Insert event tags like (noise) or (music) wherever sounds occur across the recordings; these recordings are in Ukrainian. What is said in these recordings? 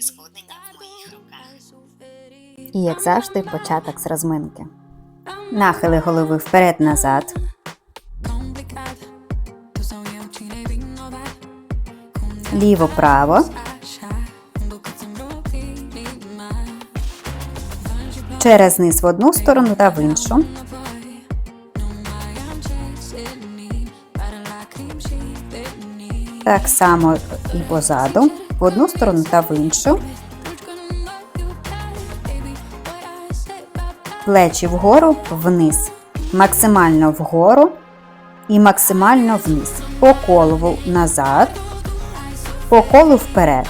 Твоє в моїх руках. І, як завжди, початок з розминки. Нахили голови вперед-назад. Ліво-право. Через низ в одну сторону та в іншу. Так само і позаду. В одну сторону та в іншу. Плечі вгору, вниз. Максимально вгору і максимально вниз. По колу назад. По колу вперед.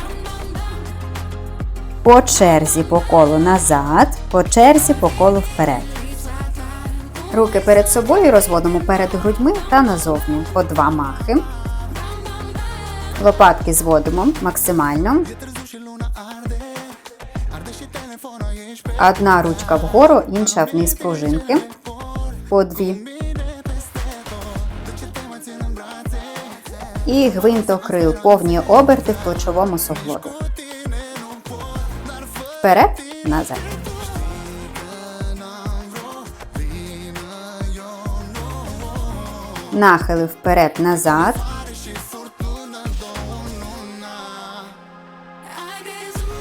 По черзі по колу назад. По черзі по колу вперед. Руки перед собою розводимо перед грудьми та назовні. По два махи. Лопатки зводимо максимально. Одна ручка вгору, інша вниз пружинки. По дві. І гвинтокрил повні оберти в плечовому суглобі. Вперед, назад. Нахили вперед, назад.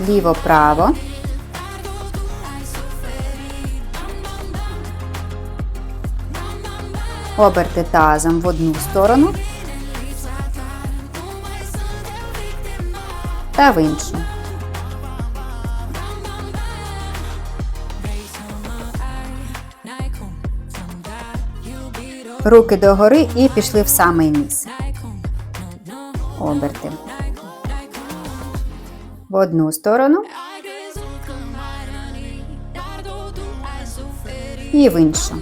Ліво-право. Оберти тазом в одну сторону та в іншу. Руки догори і пішли в самий низ. Оберти. В одну сторону і в іншу.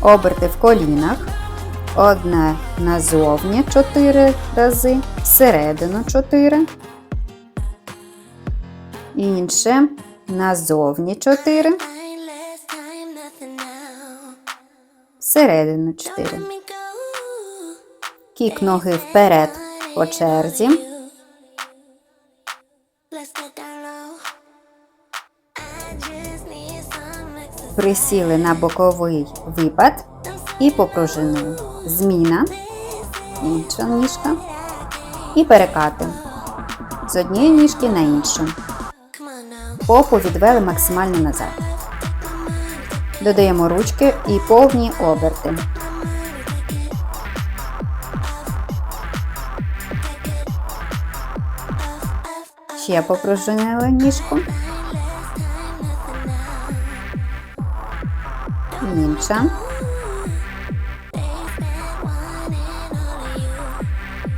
Оберти в колінах. Одне назовні 4 рази, всередину 4. Інше назовні 4, всередину 4. Let me go. Кік ноги вперед по черзі. Присіли на боковий випад і попружинили. Зміна. Інша ніжка. І перекати. З однієї ніжки на іншу. Попу відвели максимально назад. Додаємо ручки і повні оберти. Ще попружинили ніжку. Інша.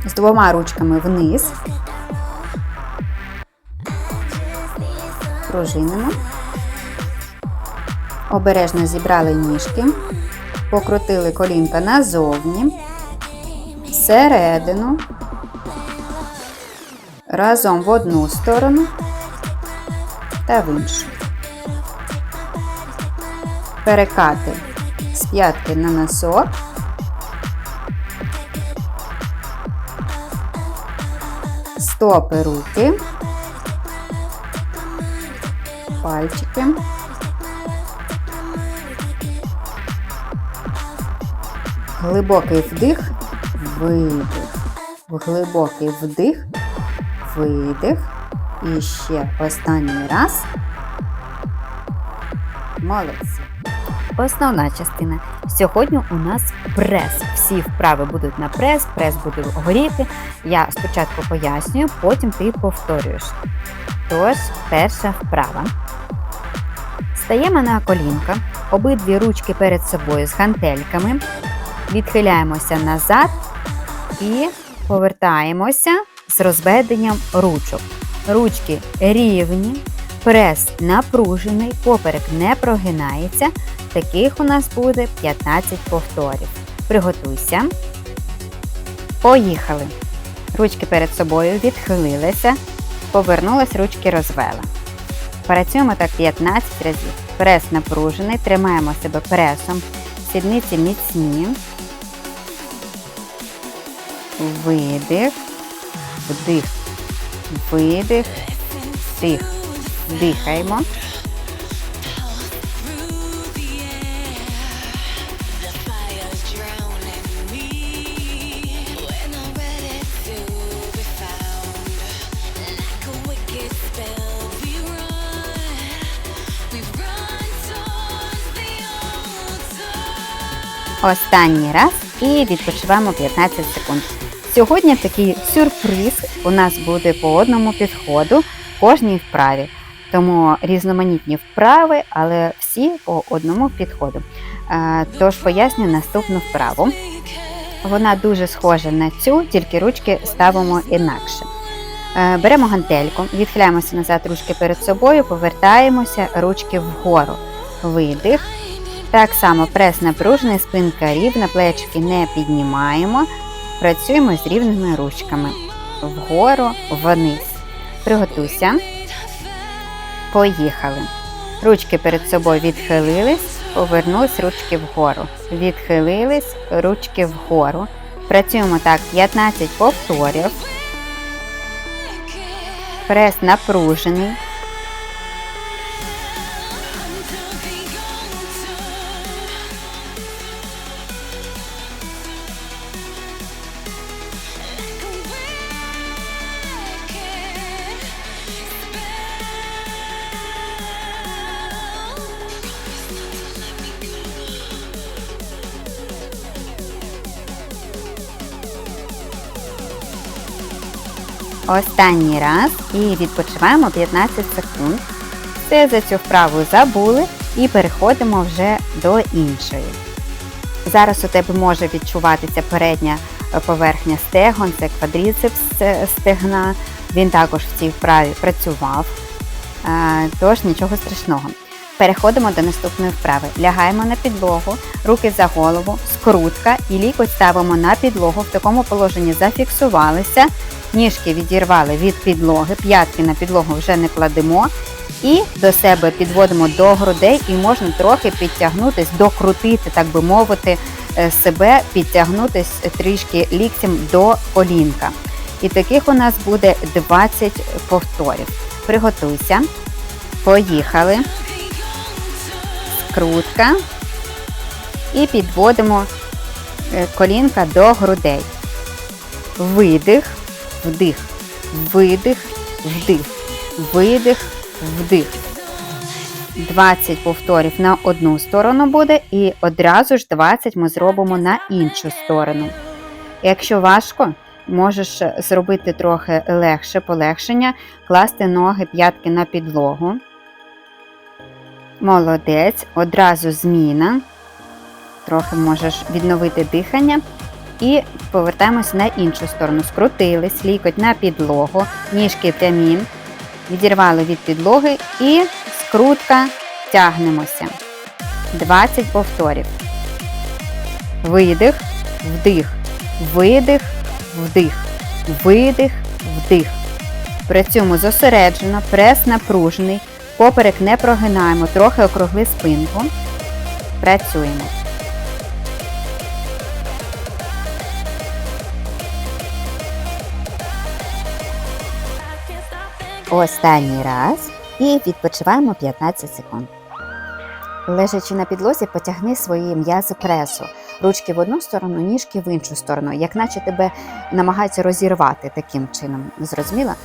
З двома ручками вниз. Пружинимо. Обережно зібрали ніжки. Покрутили колінка назовні. Всередину. Разом в одну сторону та в іншу. Перекати з п'ятки на носок. Стопи руки. Пальчики. Глибокий вдих, видих. Глибокий вдих, видих. І ще останній раз. Молодці. Основна частина. Сьогодні у нас прес. Всі вправи будуть на прес, прес буде горіти. Я спочатку пояснюю, потім ти повторюєш. Тож, перша вправа. Стаємо на колінка, обидві ручки перед собою з гантельками, відхиляємося назад і повертаємося з розведенням ручок. Ручки рівні, прес напружений, поперек не прогинається. Таких у нас буде 15 повторів. Приготуйся. Поїхали. Ручки перед собою відхилилися, повернулись, ручки розвела. Працюємо так 15 разів. Прес напружений, тримаємо себе пресом сідниці міцні. Видих, вдих, видих, вдих. Дихаємо. Останній раз і відпочиваємо 15 секунд. Сьогодні такий сюрприз у нас буде по одному підходу кожній вправі. Тому різноманітні вправи, але всі по одному підходу. Е, Тож поясню наступну вправу. Вона дуже схожа на цю, тільки ручки ставимо інакше. Е, Беремо гантельку, відхиляємося назад ручки перед собою, повертаємося ручки вгору. Видих. Так само прес напружений, спинка рівна, плечики не піднімаємо. Працюємо з рівними ручками. Вгору, вниз. Приготуйся. Поїхали. Ручки перед собою відхилились, повернулись ручки вгору. Відхилились, ручки вгору. Працюємо так 15 повторів. Прес напружений. Останній раз і відпочиваємо 15 секунд. Все за цю вправу забули і переходимо вже до іншої. Зараз у тебе може відчуватися передня е, поверхня стегон, це квадріцепс е, стегна. Він також в цій вправі працював, Е, тож нічого страшного. Переходимо до наступної вправи. Лягаємо на підлогу, руки за голову, скрутка і лікоть ставимо на підлогу. В такому положенні зафіксувалися, ніжки відірвали від підлоги, п'ятки на підлогу вже не кладемо. І до себе підводимо до грудей і можна трохи підтягнутись, докрутити, так би мовити, е, себе, підтягнутись трішки ліктем до колінка. І таких у нас буде 20 повторів. Приготуйся. Поїхали. Скрутка. І підводимо е, колінка до грудей. Видих, вдих, видих, вдих, видих, вдих. 20 повторів на одну сторону буде, і одразу ж 20 ми зробимо на іншу сторону. Якщо важко, можеш зробити трохи легше полегшення, класти ноги п'ятки на підлогу. Молодець, одразу зміна. Трохи можеш відновити дихання. І повертаємося на іншу сторону. Скрутились, лікоть на підлогу, ніжки прямі, відірвали від підлоги і скрутка тягнемося. 20 повторів. Видих, вдих, видих, вдих, видих, вдих. Працюємо зосереджено, прес напружений, поперек не прогинаємо, трохи округли спинку. Працюємо. Останній раз і відпочиваємо 15 секунд. Лежачи на підлозі, потягни свої м'язи пресу. Ручки в одну сторону, ніжки в іншу сторону, як наче тебе намагаються розірвати таким чином. Зрозуміла?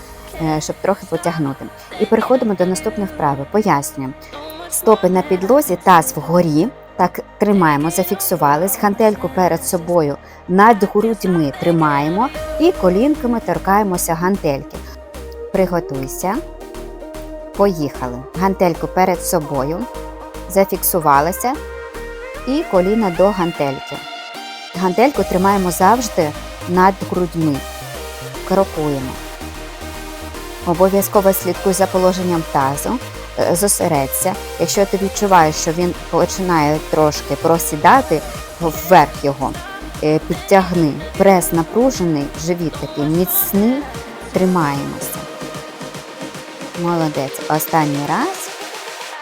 Е, Щоб трохи потягнути. І переходимо до наступної вправи. Пояснюю. Стопи на підлозі, таз вгорі. Так, тримаємо, зафіксувались, гантельку перед собою над грудьми тримаємо і колінками торкаємося гантельки. Приготуйся. Поїхали. Гантельку перед собою. Зафіксувалися. І коліна до гантельки. Гантельку тримаємо завжди над грудьми. Крокуємо. Обов'язково слідкуй за положенням тазу. Е, Зосередься. Якщо ти відчуваєш, що він починає трошки просідати вверх його, е, підтягни. Прес напружений, живіт такий міцний. Тримаємося. Молодець. Останній раз.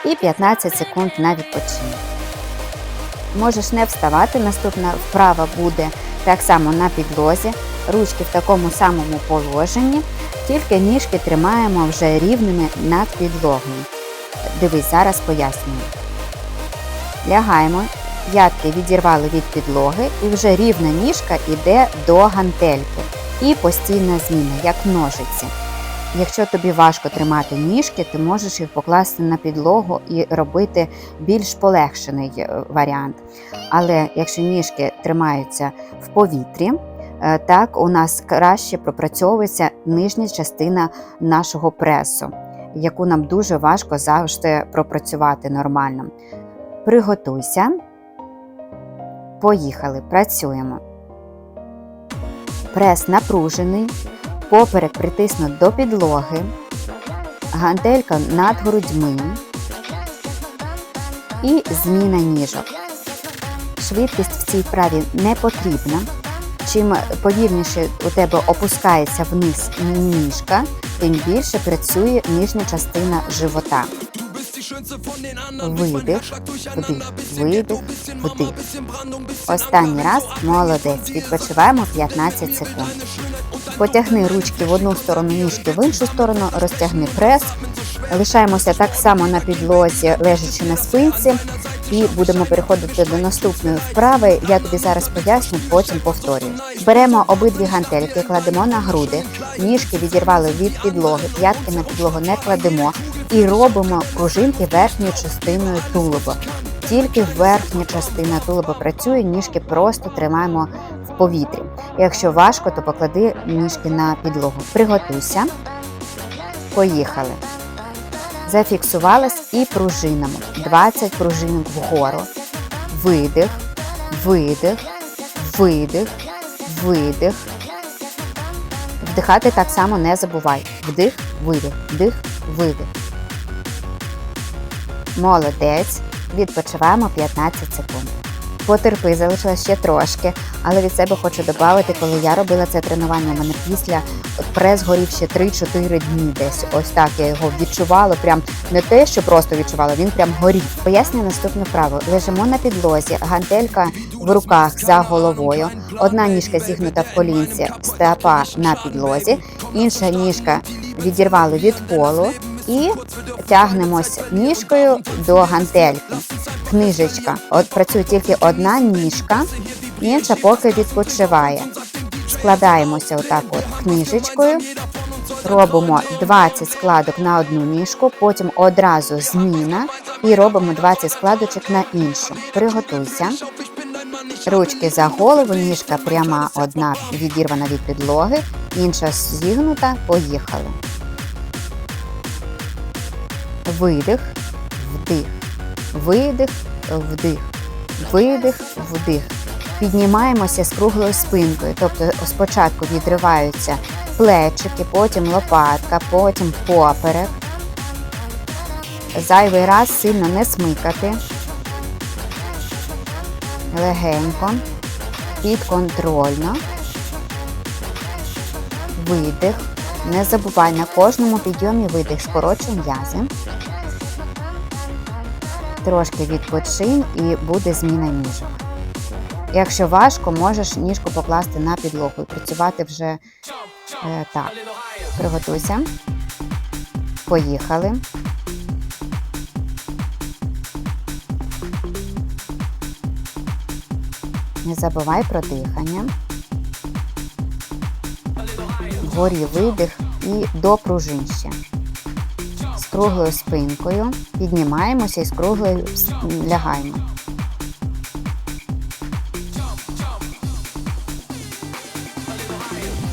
І 15 секунд на відпочинок. Можеш не вставати. Наступна вправа буде так само на підлозі, ручки в такому самому положенні, тільки ніжки тримаємо вже рівними над підлогою. Дивись, зараз пояснюю. Лягаємо, п'ятки відірвали від підлоги, і вже рівна ніжка йде до гантельки. І постійна зміна, як ножиці. Якщо тобі важко тримати ніжки, ти можеш їх покласти на підлогу і робити більш полегшений е, варіант. Але якщо ніжки тримаються в повітрі, е, так у нас краще пропрацьовується нижня частина нашого пресу, яку нам дуже важко завжди пропрацювати нормально. Приготуйся. Поїхали, працюємо. Прес напружений, поперек притисну до підлоги, гантелька над грудьми і зміна ніжок. Швидкість в цій вправі не потрібна. Чим повільніше у тебе опускається вниз ніжка, тим більше працює нижня частина живота. Видих, вдих, видих, вдих. Останній раз молодець. Відпочиваємо 15 секунд. Потягни ручки в одну сторону, ніжки в іншу сторону, розтягни прес. Лишаємося так само на підлозі, лежачи на спинці, і будемо переходити до наступної вправи. Я тобі зараз поясню, потім повторюю. Беремо обидві гантельки, кладемо на груди, ніжки відірвали від підлоги, п'ятки на підлогу не кладемо і робимо пружинки верхньою частиною тулуба. Тільки верхня частина тулуба працює, ніжки просто тримаємо в повітрі. Якщо важко, то поклади ніжки на підлогу. Приготуйся. Поїхали. Зафіксувалась і пружинами. 20 пружинок вгору. Видих, видих, видих, видих. Вдихати так само не забувай. Вдих, видих, вдих, видих. Молодець. Відпочиваємо 15 секунд. Потерпи, залишилось ще трошки, але від себе хочу додати, коли я робила це тренування, у мене після прес горів ще 3-4 дні десь. Ось так я його відчувала. Прям не те, що просто відчувала, він прям горів. Пояснюю наступне правило. Лежимо на підлозі, гантелька в руках за головою. Одна ніжка зігнута в колінці, стопа на підлозі, інша ніжка відірвали від полу і тягнемось ніжкою до гантельки. Книжечка. От працює тільки одна ніжка, інша поки відпочиває. Складаємося отак от книжечкою. Робимо 20 складок на одну ніжку, потім одразу зміна і робимо 20 складочок на іншу. Приготуйся. Ручки за голову, ніжка пряма, одна відірвана від підлоги, інша зігнута. Поїхали. Видих, вдих, видих, вдих, видих, вдих. Піднімаємося з круглою спинкою, тобто спочатку відриваються плечики, потім лопатка, потім поперек. Зайвий раз сильно не смикати. Легенько, підконтрольно. Видих. Не забувай на кожному підйомі видих, скорочуй м'язи. Трошки відпочинь і буде зміна ніжок. Якщо важко, можеш ніжку покласти на підлогу і працювати вже е, так. Приготуйся. Поїхали. Не забувай про дихання. Вгорі видих і до пружин ще. З круглою спинкою піднімаємося і з круглою лягаємо.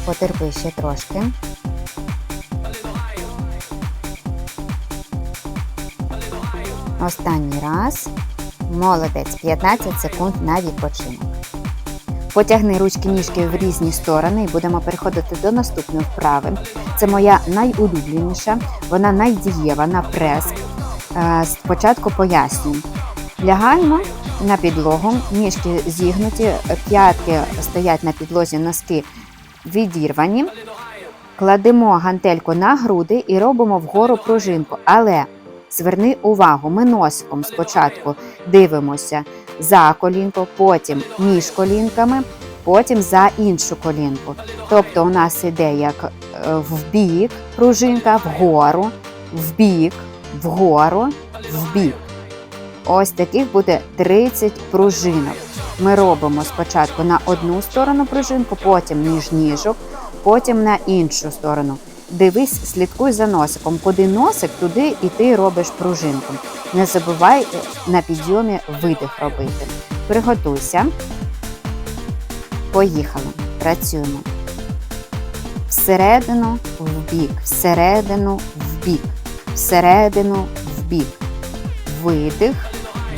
Потерпи ще трошки. Останній раз. Молодець. 15 секунд на відпочинок. Потягни ручки ніжки в різні сторони і будемо переходити до наступної вправи. Це моя найулюбленіша, вона найдієва на прес. Е, Спочатку пояснюю. Лягаємо на підлогу, ніжки зігнуті, п'ятки стоять на підлозі, носки відірвані. Кладемо гантельку на груди і робимо вгору пружинку. Але зверни увагу, ми носиком спочатку дивимося за колінко, потім між колінками, потім за іншу колінку. Тобто у нас іде як е, в бік пружинка, вгору, в бік, вгору, в бік. Ось таких буде 30 пружинок. Ми робимо спочатку на одну сторону пружинку, потім між ніжок, потім на іншу сторону. Дивись, слідкуй за носиком. Куди носик, туди і ти робиш пружинку. Не забувай е, на підйомі видих робити. Приготуйся. Поїхали. Працюємо. Всередину, вбік, всередину, вбік, всередину, вбік. Видих,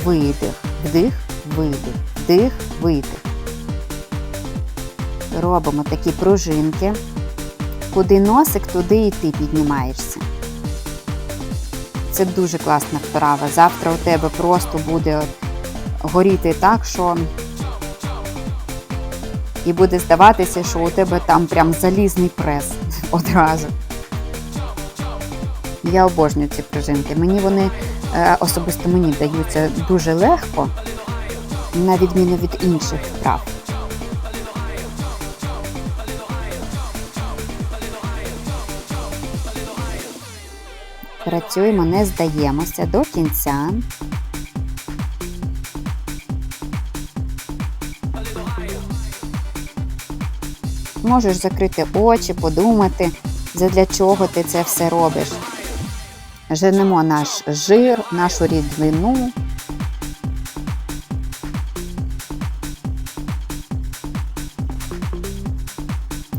видих, вдих, видих, вдих, видих. Робимо такі пружинки. Куди носик, туди і ти піднімаєшся. Це дуже класна вправа. Завтра у тебе просто буде горіти так, що і буде здаватися, що у тебе там прям залізний прес одразу. Я обожнюю ці пружинки. Мені вони е, особисто мені даються дуже легко, на відміну від інших вправ. Працюємо, не здаємося до кінця. Можеш закрити очі, подумати, задля чого ти це все робиш. Женемо наш жир, нашу рідину.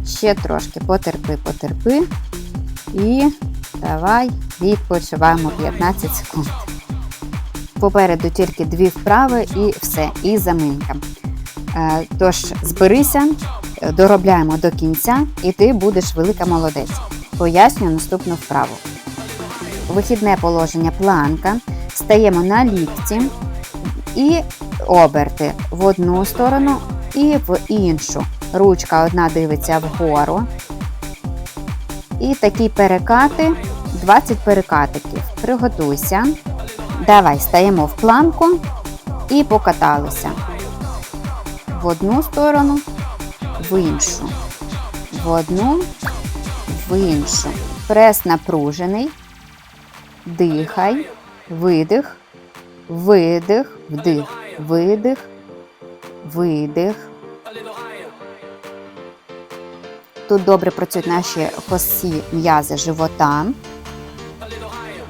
Ще трошки потерпи, потерпи. І давай відпочиваємо 15 секунд. Попереду тільки дві вправи і все, і заминка. Е, Тож зберися, доробляємо до кінця, і ти будеш велика молодець. Поясню наступну вправу. Вихідне положення планка. Стаємо на лікті і оберти в одну сторону і в іншу. Ручка одна дивиться вгору. І такі перекати, 20 перекатиків. Приготуйся. Давай стаємо в планку і покаталися. В одну сторону, в іншу. В одну, в іншу. Прес напружений. Дихай, видих, видих, вдих, видих, видих. Тут добре працюють наші косі м'язи живота.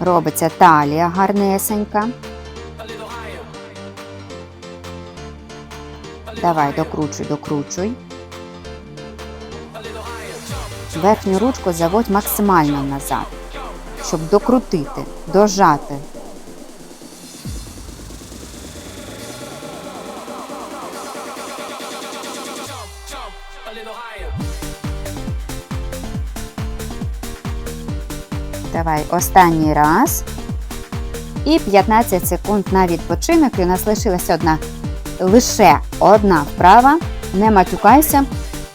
Робиться талія гарнесенька. Давай, докручуй, докручуй. Верхню ручку заводь максимально назад, щоб докрутити, дожати. Давай останній раз. І 15 секунд на відпочинок. І у нас лишилася одна лише одна вправа. Не матюкайся.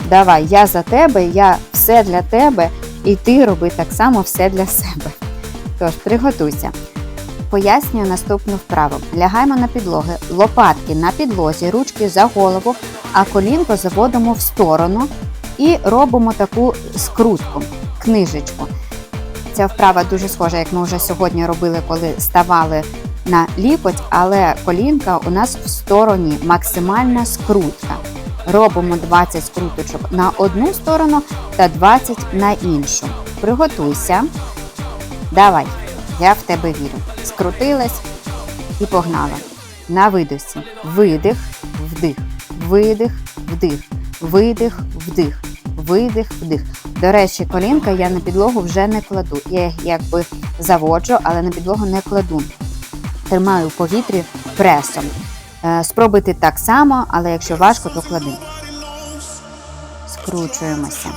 Давай, я за тебе, я все для тебе, і ти роби так само все для себе. Тож, приготуйся. Пояснюю наступну вправу. Лягаємо на підлоги, лопатки на підлозі, ручки за голову, а колінко заводимо в сторону і робимо таку скрутку, книжечку. Ця вправа дуже схожа, як ми вже сьогодні робили, коли ставали на лікоть, але колінка у нас в стороні максимальна скрутка. Робимо 20 скруточок на одну сторону та 20 на іншу. Приготуйся. Давай, я в тебе вірю. Скрутилась і погнала. На видосі. Видих, вдих, видих, вдих, видих, вдих, видих, вдих. До речі, колінка я на підлогу вже не кладу. Я їх якби заводжу, але на підлогу не кладу. Тримаю в повітрі пресом. Е, Спробуйте так само, але якщо важко, то клади. Скручуємося.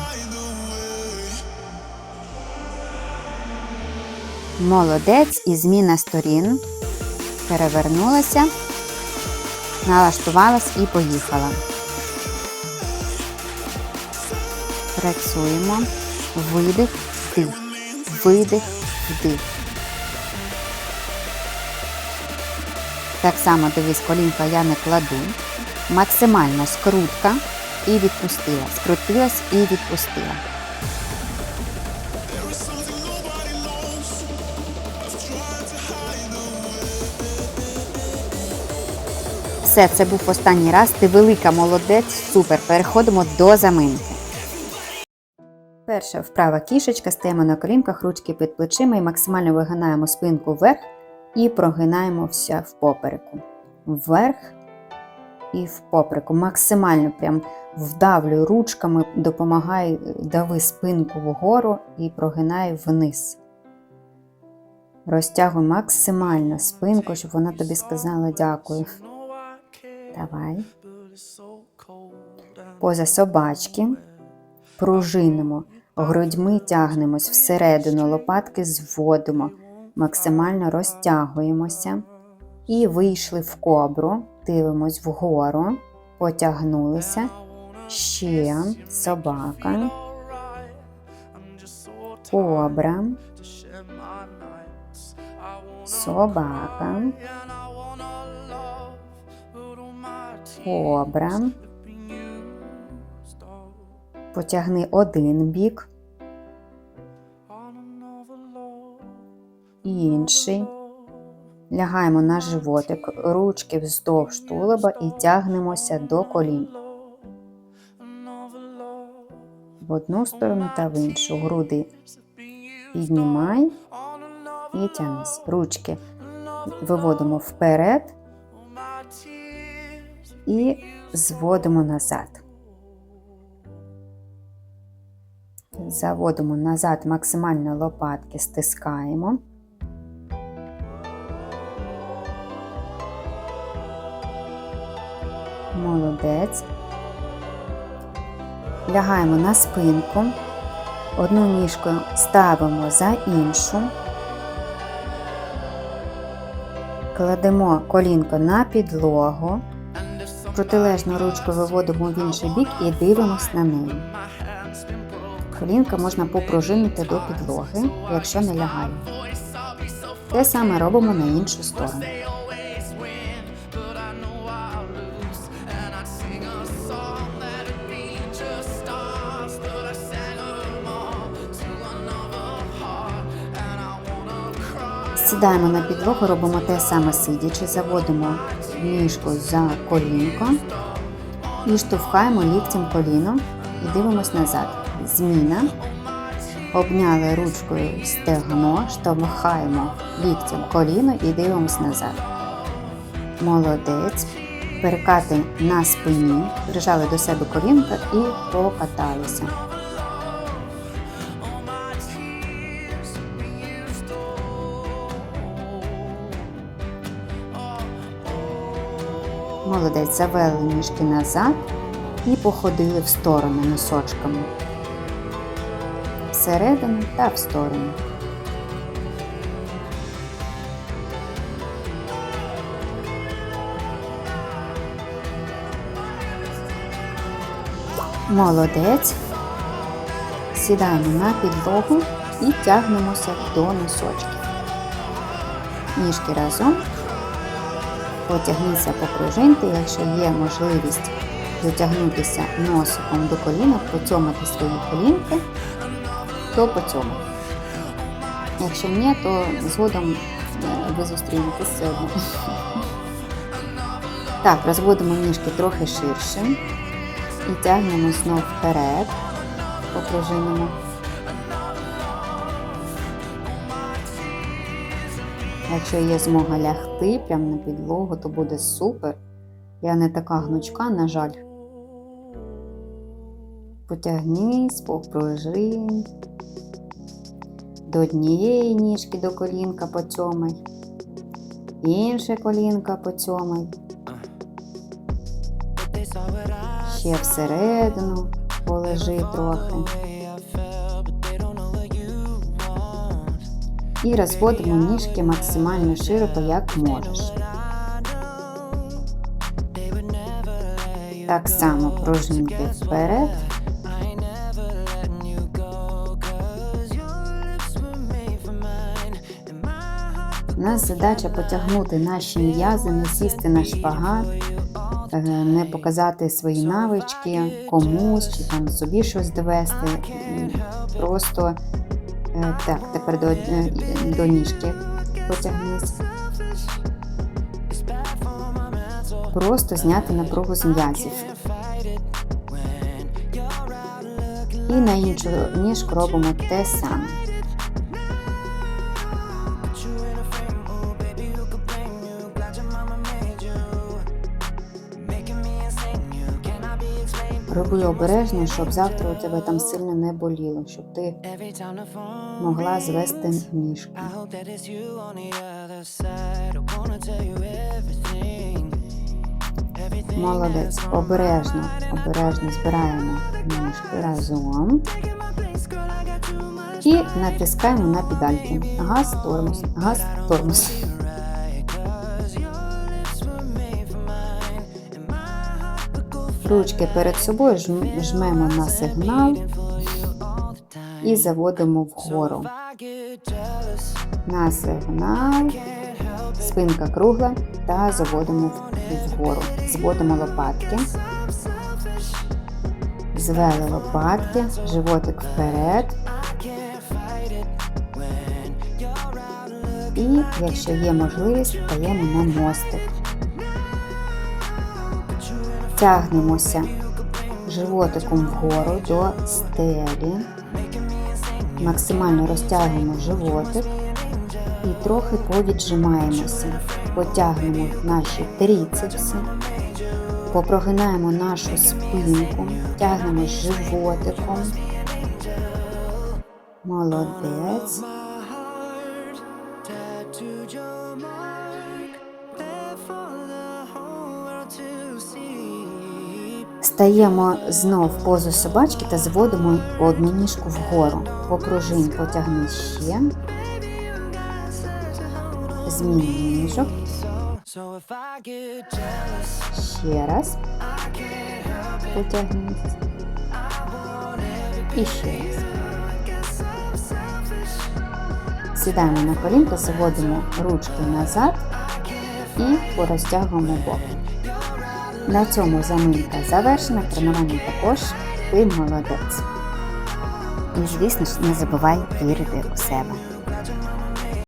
Молодець і зміна сторін. Перевернулася, налаштувалась і поїхала. Працюємо. Видих, вдих. Видих, вдих. Так само дивись, колінка я не кладу. Максимальна скрутка і відпустила. Скрутилась і відпустила. Все, це був останній раз. Ти велика молодець, супер. Переходимо до заминки. Перша вправа кішечка, стаємо на колінках, ручки під плечима і максимально вигинаємо спинку вверх і прогинаємося в попереку. Вверх і в попереку. Максимально прям вдавлюй ручками, допомагай, дави спинку вгору і прогинай вниз. Розтягуй максимально спинку, щоб вона тобі сказала дякую. Давай. Поза собачки. Пружинимо. Грудьми тягнемось всередину, лопатки зводимо, максимально розтягуємося. І вийшли в кобру, дивимось вгору, потягнулися. Ще собака. Кобра. Собака. Кобра. Потягни один бік, інший. Лягаємо на животик, ручки вздовж тулуба і тягнемося до колін. В одну сторону та в іншу. Груди піднімай і тягнись. Ручки виводимо вперед і зводимо назад. Заводимо назад максимально лопатки, стискаємо. Молодець. Лягаємо на спинку. Одну ніжку ставимо за іншу. Кладемо колінко на підлогу. Протилежну ручку виводимо в інший бік і дивимось на неї. Колінка можна попружинити до підлоги, якщо не лягає. Те саме робимо на іншу сторону. Сідаємо на підлогу, робимо те саме сидячи, заводимо ніжку за колінко і штовхаємо ліктем коліно і дивимось назад. Зміна. Обняли ручкою стегно, штовхаємо ліктем коліно і дивимось назад. Молодець. Перекати на спині, прижали до себе колінка і покаталися. Молодець, завели ніжки назад і походили в сторони носочками. Всередину та в сторону. Молодець. Сідаємо на підлогу і тягнемося до носочків. Ніжки разом. Потягніться по пружинці, якщо є можливість дотягнутися носиком до колінок, поцьомати свої колінки, то поцьомати. Якщо ні, то згодом е, ви зустрінетесь все одно. (laughs) Так, розводимо ніжки трохи ширше і тягнемо знов вперед, попружинимо. Якщо є змога лягти прямо на підлогу, то буде супер. Я не така гнучка, на жаль. Потягнись, попружинь. До однієї ніжки до колінка поцьомай. Інше колінка поцьомай. Ще всередину полежи трохи. І розводимо ніжки максимально широко, як можеш. Так само пружинки вперед. Нас задача потягнути наші м'язи, не сісти на шпагат, е, не показати свої навички комусь чи там собі щось довести. Просто е, так, тепер до, е, до ніжки потягнись. Просто зняти напругу з м'язів. І на іншу ніжку робимо те саме. Роби обережно, щоб завтра у тебе там сильно не боліло, щоб ти могла звести. Everything. Молодець, обережно, обережно збираємо ніжки разом. І натискаємо на педальки. Газ, тормоз, газ, тормоз. Ручки перед собою жмемо на сигнал і заводимо вгору. На сигнал, спинка кругла та заводимо вгору. Зводимо лопатки. Звели лопатки, животик вперед. І, якщо є можливість, стаємо на мостик. Тягнемося животиком вгору до стелі. Максимально розтягуємо животик і трохи повіджимаємося. Потягнемо наші тріцепси, попрогинаємо нашу спинку, тягнемо животиком. Молодець. Стаємо знов позу собачки та зводимо одну ніжку вгору. Попружинь, потягни ще. Зміни ніжок. Ще раз. Потягнись. І ще раз. Сідаємо на колінка, заводимо ручки назад і порозтягуємо боки. На цьому заминка завершена, тренування також. Ти молодець. І, звісно ж, не забувай вірити у себе.